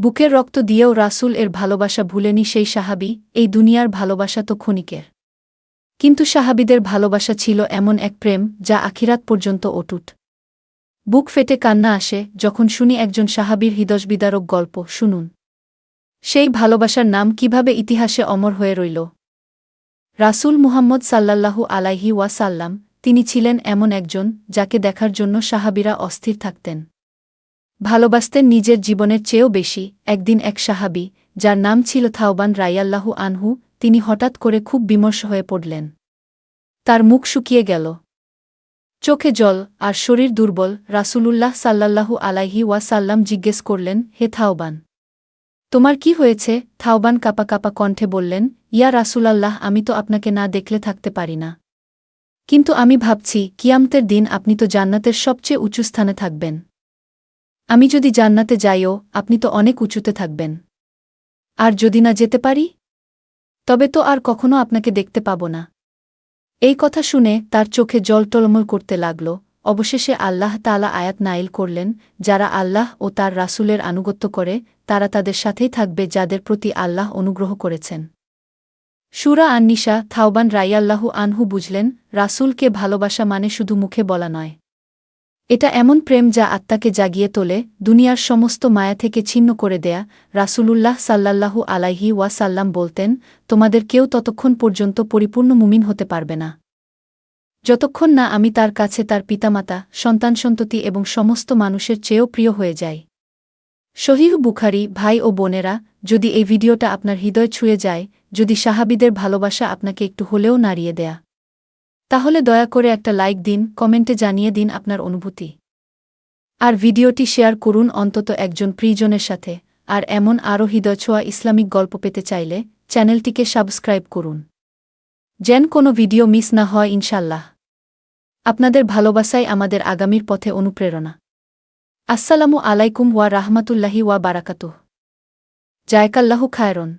বুকের রক্ত দিয়েও রাসূল এর ভালোবাসা ভুলেনি সেই সাহাবি, এই দুনিয়ার ভালোবাসা তো ক্ষণিকের। কিন্তু সাহাবিদের ভালোবাসা ছিল এমন এক প্রেম যা আখিরাত পর্যন্ত অটুট। বুক ফেটে কান্না আসে যখন শুনি একজন সাহাবীর হৃদয়বিদারক গল্প, শুনুন, সেই ভালোবাসার নাম কীভাবে ইতিহাসে অমর হয়ে রইল? রাসূল মুহাম্মদ সাল্লাল্লাহু আলাইহি ওয়াসাল্লাম, তিনি ছিলেন এমন একজন যাকে দেখার জন্য সাহাবীরা অস্থির থাকতেন। ভালোবাসতেন নিজের জীবনের চেয়েও বেশি একদিন এক সাহাবী, যার নাম ছিল থাওবান রাইয়াল্লাহু আনহু, তিনি হঠাৎ করে খুব বিমর্ষ হয়ে পড়লেন। তার মুখ শুকিয়ে গেল। চোখে জল আর শরীর দুর্বল, রাসূলুল্লাহ সাল্লাল্লাহু আলাইহি ওয়াসাল্লাম জিজ্ঞেস করলেন, হে থাওবান, তোমার কি হয়েছে? থাওবান কাপা কাপা কণ্ঠে বললেন, ইয়া রাসূলাল্লাহ, আমি তো আপনাকে না দেখলে থাকতে পারি না। কিন্তু আমি ভাবছি, কিয়ামতের দিন আপনি তো জান্নাতের সবচেয়ে উঁচু স্থানে থাকবেন। আমি যদি জান্নাতে যাইও, আপনি তো অনেক উঁচুতে থাকবেন। আর যদি না যেতে পারি? তবে তো আর কখনো আপনাকে দেখতে পাব না। এই কথা শুনে তার চোখে জল টলমল করতে লাগল। অবশেষে আল্লাহ তালা আয়াত নাইল করলেন, যারা আল্লাহ ও তার রাসূলের আনুগত্য করে, তারা তাদের সাথেই থাকবে যাদের প্রতি আল্লাহ অনুগ্রহ করেছেন। সুরা আন্নিশা থাওবান রাইয়াল্লাহু আনহু বুঝলেন, রাসূলকে ভালোবাসা মানে শুধু মুখে বলা নয়। এটা এমন প্রেম যা আত্মাকে জাগিয়ে তোলে, দুনিয়ার সমস্ত মায়া থেকে ছিন্ন করে দেয়া, রাসূলুল্লাহ সাল্লাল্লাহু আলাইহি ওয়াসাল্লাম বলতেন, তোমাদের কেউ ততক্ষণ পর্যন্ত পরিপূর্ণ মুমিন হতে পারবে না। যতক্ষণ না আমি তার কাছে তার পিতামাতা, সন্তান সন্ততি এবং সমস্ত মানুষের চেয়েও প্রিয় হয়ে যাই। শহীহ বুখারি, ভাই ও বোনেরা, যদি এই ভিডিওটা আপনার হৃদয় ছুঁয়ে যায়, যদি সাহাবিদের ভালোবাসা আপনাকে একটু হলেও নাড়িয়ে দেয়া। তাহলে দয়া করে একটা লাইক দিন, কমেন্টে জানিয়ে দিন আপনার অনুভূতি। আর ভিডিওটি শেয়ার করুন অন্তত একজন প্রিয়জনের সাথে। আর এমন আরও হৃদয়ছোঁয়া ইসলামিক গল্প পেতে চাইলে চ্যানেলটিকে সাবস্ক্রাইব করুন। যেন কোনো ভিডিও মিস না হয় ইনশাল্লাহ আপনাদের ভালোবাসাই আমাদের আগামীর পথে অনুপ্রেরণা। আসসালামু আলাইকুম ওয়া রাহমাতুল্লাহি ওয়া বারাকাতুহ। জায়কাল্লাহু খায়রন।